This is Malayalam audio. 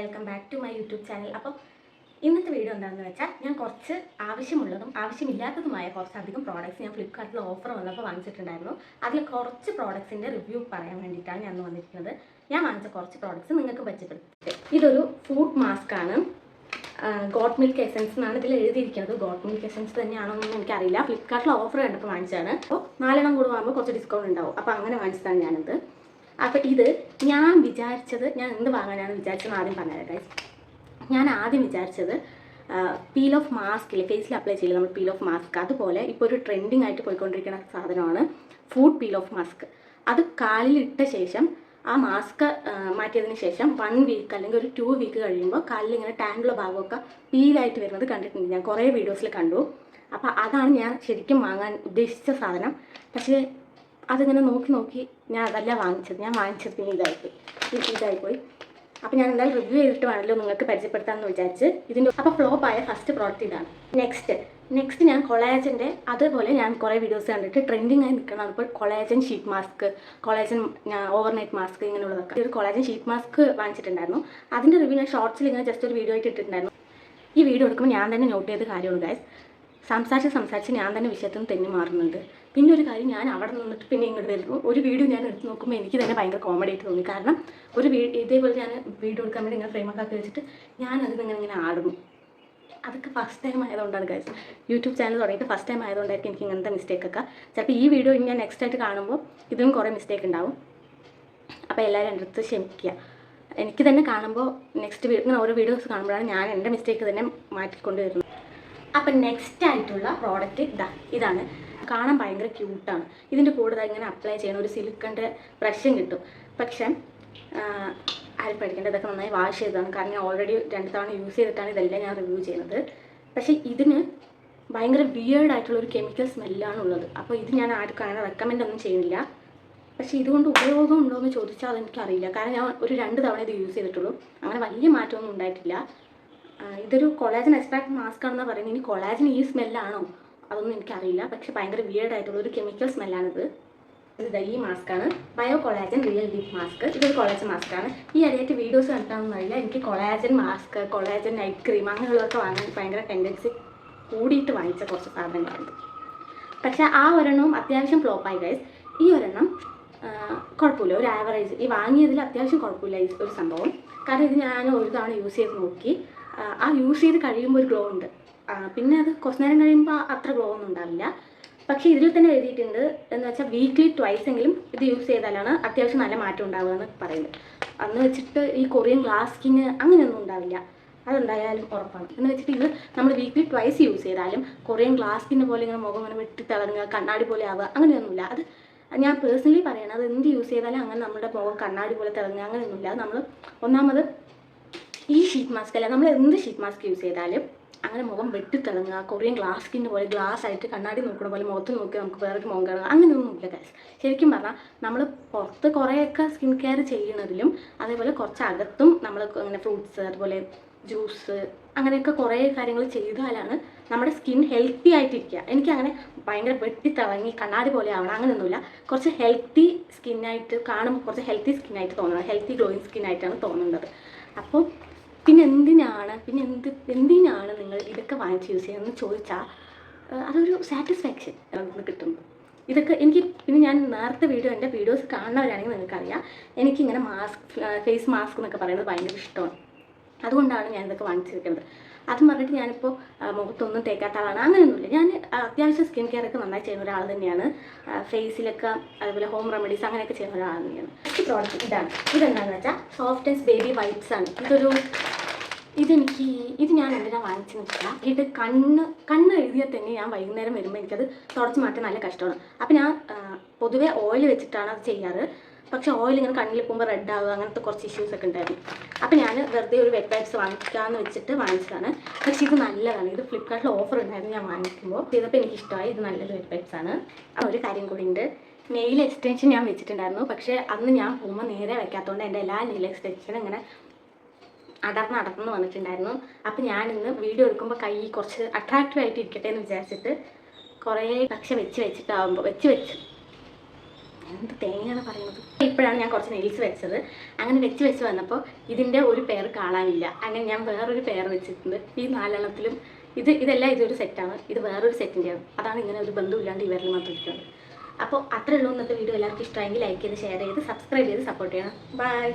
Welcome back to my YouTube channel. അപ്പം ഇന്നത്തെ വീഡിയോ എന്താണെന്ന് വെച്ചാൽ ഞാൻ കുറച്ച് ആവശ്യമുള്ളതും ആവശ്യമില്ലാത്തതുമായ കുറച്ചധികം പ്രോഡക്റ്റ്സ് ഞാൻ ഫ്ലിപ്കാർട്ടിൽ ഓഫർ വന്നപ്പോൾ വാങ്ങിച്ചിട്ടുണ്ടായിരുന്നു. അതിൽ കുറച്ച് പ്രോഡക്ട്സിന്റെ റിവ്യൂ പറയാൻ വേണ്ടിയിട്ടാണ് ഞാൻ വന്നിരിക്കുന്നത്. ഞാൻ വാങ്ങിച്ച കുറച്ച് പ്രോഡക്റ്റ്സ് നിങ്ങൾക്ക് പരിചയപ്പെടുത്തി. ഇതൊരു ഫുഡ് മാസ്ക് ആണ്. ഗോട്ട് മിൽക്ക് എസൻസ് എന്നാണ് ഇതിൽ എഴുതിയിരിക്കുന്നത്. ഗോട്ട് മിൽക്ക് എസൻസ് തന്നെയാണോന്നൊന്നും എനിക്കറിയില്ല. ഫ്ലിപ്കാർട്ടിൽ ഓഫർ കണ്ടപ്പോൾ വാങ്ങിച്ചതാണ്. അപ്പോൾ നാലെണ്ണം കൂടെ വാങ്ങുമ്പോൾ കുറച്ച് ഡിസ്കൗണ്ട് ഉണ്ടാവും. അപ്പോൾ അങ്ങനെ വാങ്ങിച്ചതാണ് ഞാനിത്. അപ്പോൾ ഇത് ഞാൻ വിചാരിച്ചത് ഞാൻ എന്ത് വാങ്ങാനാണ് വിചാരിച്ചത് ആദ്യം പറഞ്ഞത് ഗൈസ് ഞാൻ ആദ്യം വിചാരിച്ചത് പീൽ ഓഫ് മാസ്ക് ഇല്ലേ ഫേസിൽ അപ്ലൈ ചെയ്യില്ല നമ്മൾ പീൽ ഓഫ് മാസ്ക് അതുപോലെ ഇപ്പോൾ ഒരു ട്രെൻഡിങ് ആയിട്ട് പോയിക്കൊണ്ടിരിക്കുന്ന സാധനമാണ് ഫുഡ് പീൽ ഓഫ് മാസ്ക് അത് കാലിൽ ഇട്ട ശേഷം ആ മാസ്ക് മാറ്റിയതിന് ശേഷം വൺ വീക്ക് അല്ലെങ്കിൽ ഒരു ടു വീക്ക് കഴിയുമ്പോൾ കാലിൽ ഇങ്ങനെ ടാനുള്ള ഭാഗമൊക്കെ പീലായിട്ട് വരുന്നത് കണ്ടിട്ടുണ്ട്. ഞാൻ കുറേ വീഡിയോസിൽ കണ്ടു. അപ്പോൾ അതാണ് ഞാൻ ശരിക്കും വാങ്ങാൻ ഉദ്ദേശിച്ച സാധനം. പക്ഷേ അതിങ്ങനെ നോക്കി നോക്കി ഞാൻ അതല്ല വാങ്ങിച്ചത്. ഞാൻ വാങ്ങിച്ചത് പിന്നെ ഇതായിപ്പോയി. ഇത് ഇതായിപ്പോയി. അപ്പോൾ ഞാൻ എന്തായാലും റിവ്യൂ ചെയ്തിട്ട് വേണമല്ലോ നിങ്ങൾക്ക് പരിചയപ്പെടുത്താമെന്ന് വിചാരിച്ച് ഇതിന്റെ അപ്പോൾ ഫ്ലോപ്പ് ആയ ഫസ്റ്റ് പ്രോഡക്റ്റ് ഇതാണ്. നെക്സ്റ്റ് നെക്സ്റ്റ് ഞാൻ കൊളാജന്റെ അതുപോലെ ഞാൻ കുറേ വീഡിയോസ് കണ്ടിട്ട് ട്രെൻഡിങ് ആയി നിൽക്കണം ഇപ്പോൾ collagen sheet mask collagen overnight mask ഇങ്ങനെയുള്ളതൊക്കെ. ഒരു കൊളാജൻ ഷീറ്റ് മാസ്ക് വാങ്ങിച്ചിട്ടുണ്ടായിരുന്നു. അതിന്റെ റിവ്യൂ ഞാൻ ഷോർട്സിൽ ഇങ്ങനെ ജസ്റ്റ് ഒരു വീഡിയോ ആയിട്ട് ഇട്ടിട്ടുണ്ടായിരുന്നു. ഈ വീഡിയോ എടുക്കുമ്പോൾ ഞാൻ തന്നെ നോട്ട് ചെയ്ത് കാര്യമാണ് ഗൈസ് സംസാരിച്ച് സംസാരിച്ച് ഞാൻ തന്നെ വിഷയത്തിൽ നിന്ന് തെന്നി മാറുന്നുണ്ട്. പിന്നെ ഒരു കാര്യം ഞാൻ അവിടെ നിന്നിട്ട് പിന്നെ ഇങ്ങോട്ട് വരുന്നു ഒരു വീഡിയോ ഞാൻ എടുത്ത് നോക്കുമ്പോൾ എനിക്ക് തന്നെ ഭയങ്കര കോമഡി ആയിട്ട് തോന്നി. കാരണം ഒരു ഇതേപോലെ ഞാൻ വീഡിയോ എടുക്കാൻ വേണ്ടി ഇങ്ങനെ ഫ്രെയിമൊക്കെ ആക്കി വെച്ചിട്ട് ഞാൻ അതിങ്ങനെ ഇങ്ങനെ ആടുന്നു അതൊക്കെ ഫസ്റ്റ് ടൈം ആയതുകൊണ്ടാണ് ഗൈസ് യൂട്യൂബ് ചാനൽ തുടങ്ങിയിട്ട് ഫസ്റ്റ് ടൈം ആയതുകൊണ്ടായിരിക്കും എനിക്ക് ഇങ്ങനത്തെ മിസ്റ്റേക്ക് ഒക്കെ. ചിലപ്പോൾ ഈ വീഡിയോ ഞാൻ നെക്സ്റ്റ് ആയിട്ട് കാണുമ്പോൾ ഇതിനും കുറേ മിസ്റ്റേക്ക് ഉണ്ടാവും. അപ്പോൾ എല്ലാവരും എന്റെ അടുത്ത് ക്ഷമിക്കുക. എനിക്ക് തന്നെ കാണുമ്പോൾ നെക്സ്റ്റ് ഇങ്ങനെ ഓരോ വീഡിയോസ് കാണുമ്പോഴാണ് ഞാൻ എന്റെ മിസ്റ്റേക്ക് തന്നെ മാറ്റിക്കൊണ്ട് വരുന്നത് അപ്പം നെക്സ്റ്റ് ആയിട്ടുള്ള പ്രോഡക്റ്റ് ഇതാ ഇതാണ്. കാണാൻ ഭയങ്കര ക്യൂട്ടാണ് ഇതിന്റെ കൂടെ ഇങ്ങനെ അപ്ലൈ ചെയ്യണ ഒരു സിലിക്കന്റെ ബ്രഷും കിട്ടും. പക്ഷെ ആരും പഠിക്കേണ്ട ഇതൊക്കെ നന്നായി വാഷ് ചെയ്തതാണ്. കാരണം ഞാൻ ഓൾറെഡി രണ്ട് തവണ യൂസ് ചെയ്തിട്ടാണ് ഇതെല്ലാം ഞാൻ റിവ്യൂ ചെയ്യുന്നത്. പക്ഷേ ഇതിന് ഭയങ്കര വിയേർഡ് ആയിട്ടുള്ള ഒരു കെമിക്കൽ സ്മെല്ലാണ് ഉള്ളത്. അപ്പോൾ ഇത് ഞാൻ ആർക്കും അങ്ങനെ റെക്കമെൻഡ് ഒന്നും ചെയ്യുന്നില്ല. പക്ഷേ ഇതുകൊണ്ട് ഉപയോഗം ഉണ്ടോ എന്ന് ചോദിച്ചാൽ അതെനിക്കറിയില്ല. കാരണം ഞാൻ ഒരു രണ്ട് തവണ ഇത് യൂസ് ചെയ്തിട്ടുള്ളൂ. അങ്ങനെ വലിയ മാറ്റമൊന്നും ഉണ്ടായിട്ടില്ല. ഇതൊരു കൊളാജൻ എക്സ്ട്രാക്ട് മാസ്ക് ആണെന്ന് പറയുന്നത് ഇനി കൊളാജൻ ഈ സ്മെല്ലാണോ അതൊന്നും എനിക്കറിയില്ല. പക്ഷെ ഭയങ്കര വിയേർഡ് ആയിട്ടുള്ള ഒരു കെമിക്കൽ സ്മെല്ലാണിത് ഇത് ഈ മാസ്ക് ആണ്. Bio collagen real lip mask ഇതൊരു കൊളാജൻ മാസ്കാണ് ഈ ഇടയായിട്ട് വീഡിയോസ് കണ്ടാണെന്നറിയില്ല എനിക്ക് collagen mask collagen night cream അങ്ങനെയുള്ളതൊക്കെ വാങ്ങാൻ ഭയങ്കര ടെൻഡൻസി കൂടിയിട്ട് വാങ്ങിച്ച കുറച്ച് സാധനങ്ങളുണ്ട്. പക്ഷെ ആ ഒരെണ്ണവും അത്യാവശ്യം ഫ്ലോപ്പായി ഗൈസ് ഈ ഒരെണ്ണം കുഴപ്പമില്ല. ഒരു ആവറേജ് ഈ വാങ്ങിയതിൽ അത്യാവശ്യം കുഴപ്പമില്ല ഒരു സംഭവം. കാരണം ഇത് ഞാൻ ഒരു തവണ യൂസ് ചെയ്ത് നോക്കി. ആ, യൂസ് ചെയ്ത് കഴിയുമ്പോൾ ഒരു ഗ്ലോ ഉണ്ട്. പിന്നെ അത് കുറച്ച് നേരം കഴിയുമ്പോൾ അത്ര ഗ്ലോ ഒന്നും ഉണ്ടാവില്ല. പക്ഷേ ഇതിൽ തന്നെ എഴുതിയിട്ടുണ്ട് എന്ന് വെച്ചാൽ വീക്ക്ലി ട്വൈസ് എങ്കിലും ഇത് യൂസ് ചെയ്താലാണ് അത്യാവശ്യം നല്ല മാറ്റം ഉണ്ടാവുക എന്ന് പറയുന്നത്. അന്ന് വെച്ചിട്ട് ഈ കൊറിയൻ ഗ്ലാസ് സ്കിന്ന് അങ്ങനെയൊന്നും ഉണ്ടാവില്ല. അതുണ്ടായാലും ഉറപ്പാണ്. എന്ന് വെച്ചിട്ട് ഇത് നമ്മൾ വീക്ക്ലി ട്വൈസ് യൂസ് ചെയ്താലും കൊറിയൻ ഗ്ലാസ് സ്കിന്നെ പോലെ ഇങ്ങനെ മുഖം ഇങ്ങനെ വെട്ടി തളങ്ങുക കണ്ണാടി പോലെ ആവുക അങ്ങനെയൊന്നുമില്ല. അത് ഞാൻ പേഴ്സണലി പറയണം അത് എന്ത് യൂസ് ചെയ്താലും അങ്ങനെ നമ്മുടെ മുഖം കണ്ണാടി പോലെ തിളങ്ങുക അങ്ങനെയൊന്നുമില്ല. നമ്മൾ ഒന്നാമത് ഈ ഷീറ്റ് മാസ്ക് അല്ല നമ്മൾ എന്ത് ഷീറ്റ് മാസ്ക് യൂസ് ചെയ്താലും അങ്ങനെ മുഖം വെട്ടിത്തിളങ്ങുക കൊറിയൻ ഗ്ലാസ് സ്കിൻ പോലെ ഗ്ലാസ് ആയിട്ട് കണ്ണാടി നോക്കണ പോലെ മുഖത്ത് നോക്കി നമുക്ക് വേറൊരു മുഖം കാണുക അങ്ങനെയൊന്നുമില്ല ഗൈസ് ശരിക്കും പറഞ്ഞാൽ നമ്മൾ പുറത്ത് കുറേയൊക്കെ സ്കിൻ കെയർ ചെയ്യുന്നതിലും അതേപോലെ കുറച്ച് അകത്തും നമ്മൾ അങ്ങനെ ഫ്രൂട്ട്സ് അതുപോലെ ജ്യൂസ് അങ്ങനെയൊക്കെ കുറേ കാര്യങ്ങൾ ചെയ്താലാണ് നമ്മുടെ സ്കിൻ ഹെൽത്തി ആയിട്ടിരിക്കുക. എനിക്കങ്ങനെ ഭയങ്കര വെട്ടിത്തിളങ്ങി കണ്ണാടി പോലെ ആവണം അങ്ങനെയൊന്നുമില്ല. കുറച്ച് ഹെൽത്തി സ്കിന്നായിട്ട് കാണുമ്പോൾ കുറച്ച് ഹെൽത്തി സ്കിന്നായിട്ട് തോന്നണം. ഹെൽത്തി ഗ്ലോയിങ് സ്കിന്നായിട്ടാണ് തോന്നുന്നത്. അപ്പോൾ പിന്നെ എന്തിനാണ് പിന്നെ എന്ത് എന്തിനാണ് നിങ്ങൾ ഇതൊക്കെ വാങ്ങിച്ച് യൂസ് ചെയ്യുന്നതെന്ന് ചോദിച്ചാൽ അതൊരു സാറ്റിസ്ഫാക്ഷൻ നമുക്ക് കിട്ടുന്നു. ഇതൊക്കെ എനിക്ക് പിന്നെ ഞാൻ നേരത്തെ വീഡിയോ എന്റെ വീഡിയോസ് കാണുന്നവരാണെങ്കിൽ നിങ്ങൾക്കറിയാം എനിക്കിങ്ങനെ മാസ്ക് ഫേസ് മാസ്ക് എന്നൊക്കെ പറയുന്നത് ഭയങ്കര ഇഷ്ടമാണ്. അതുകൊണ്ടാണ് ഞാൻ ഇതൊക്കെ വാങ്ങിച്ചിരിക്കുന്നത്. അതും പറഞ്ഞിട്ട് ഞാനിപ്പോൾ മുഖത്തൊന്നും തേക്കാത്ത ആളാണ്. അങ്ങനെയൊന്നുമില്ല. ഞാൻ അത്യാവശ്യം സ്കിൻ കെയർ ഒക്കെ നന്നായി ചെയ്യുന്ന ഒരാൾ തന്നെയാണ്. ഫേസിലൊക്കെ അതുപോലെ ഹോം റെമഡീസ് അങ്ങനെയൊക്കെ ചെയ്യുന്ന ഒരാൾ തന്നെയാണ്. ഈ പ്രോഡക്റ്റ് ഇതാണ്. ഇതെന്താണെന്ന് വെച്ചാൽ സോഫ്റ്റൻസ് ബേബി വൈപ്സ് ആണ്. ഇതൊരു ഇതെനിക്ക് ഇത് ഞാൻ എന്തിനാ വാങ്ങിച്ചെന്ന് വെച്ചാൽ ഇത് കണ്ണ് കണ്ണ് എഴുതിയാൽ തന്നെ ഞാൻ വൈകുന്നേരം വരുമ്പോൾ എനിക്കത് തുടച്ച് മാറ്റാൻ നല്ല കഷ്ടമാണ്. അപ്പം ഞാൻ പൊതുവെ ഓയിൽ വെച്ചിട്ടാണ് അത് ചെയ്യാറ്. പക്ഷേ ഓയിൽ ഇങ്ങനെ കണ്ണിൽ പോകുമ്പോൾ റെഡ് ആവുക അങ്ങനത്തെ കുറച്ച് ഇഷ്യൂസ് ഒക്കെ ഉണ്ടായിരുന്നു. അപ്പം ഞാൻ വെറുതെ ഒരു വെറ്റ് വൈപ്സ് വാങ്ങിക്കാമെന്ന് വെച്ചിട്ട് വാങ്ങിച്ചതാണ്. പക്ഷേ ഇത് നല്ലതാണ്. ഇത് ഫ്ലിപ്കാർട്ടിൽ ഓഫർ ഉണ്ടായിരുന്നു ഞാൻ വാങ്ങിക്കുമ്പോൾ ചെയ്തപ്പോൾ എനിക്ക് ഇഷ്ടമായി ഇത് നല്ലൊരു വെറ്റ് വൈപ്സ് ആണ്. ആ, ഒരു കാര്യം കൂടി ഉണ്ട്. നെയിൽ എക്സ്റ്റൻഷൻ ഞാൻ വെച്ചിട്ടുണ്ടായിരുന്നു. പക്ഷേ അന്ന് ഞാൻ പോകുമ്പോൾ നേരെ വയ്ക്കാത്തതുകൊണ്ട് എന്റെ എല്ലാ നെയിൽ എക്സ്റ്റൻഷനും ഇങ്ങനെ അടർന്ന് അടർന്ന് വന്നിട്ടുണ്ടായിരുന്നു. അപ്പം ഞാൻ ഇന്ന് വീഡിയോ എടുക്കുമ്പോൾ കൈ കുറച്ച് അട്രാക്റ്റീവ് ആയിട്ട് ഇരിക്കട്ടെ എന്ന് വിചാരിച്ചിട്ട് കുറേ പക്ഷെ വെച്ച് വെച്ചിട്ടാവുമ്പോൾ വെച്ച് വെച്ച്. എന്ത് തേങ്ങയാണ് പറയുന്നത്? ഇപ്പോഴാണ് ഞാൻ കുറച്ച് നെയിൽസ് വെച്ചത്. അങ്ങനെ വെച്ച് വെച്ച് വന്നപ്പോൾ ഇതിന്റെ ഒരു പേർ കാണാനില്ല. അങ്ങനെ ഞാൻ വേറൊരു പേർ വെച്ചിട്ടുണ്ട്. ഈ നാലെണ്ണത്തിലും ഇത് ഇതെല്ലാം ഇതൊരു സെറ്റാണ് ഇത് വേറൊരു സെറ്റിന്റെയാണ് അതാണ് ഇങ്ങനെ ഒരു ബന്ധമില്ലാണ്ട് ഈ വിരൽ മാത്രം ഇരിക്കുന്നത് അപ്പോൾ അത്രയുള്ളൂ ഇന്നത്തെ വീഡിയോ. എല്ലാവർക്കും ഇഷ്ടമായെങ്കിൽ ലൈക്ക് ചെയ്ത് ഷെയർ ചെയ്ത് സബ്സ്ക്രൈബ് ചെയ്ത് സപ്പോർട്ട് ചെയ്യണം. ബൈ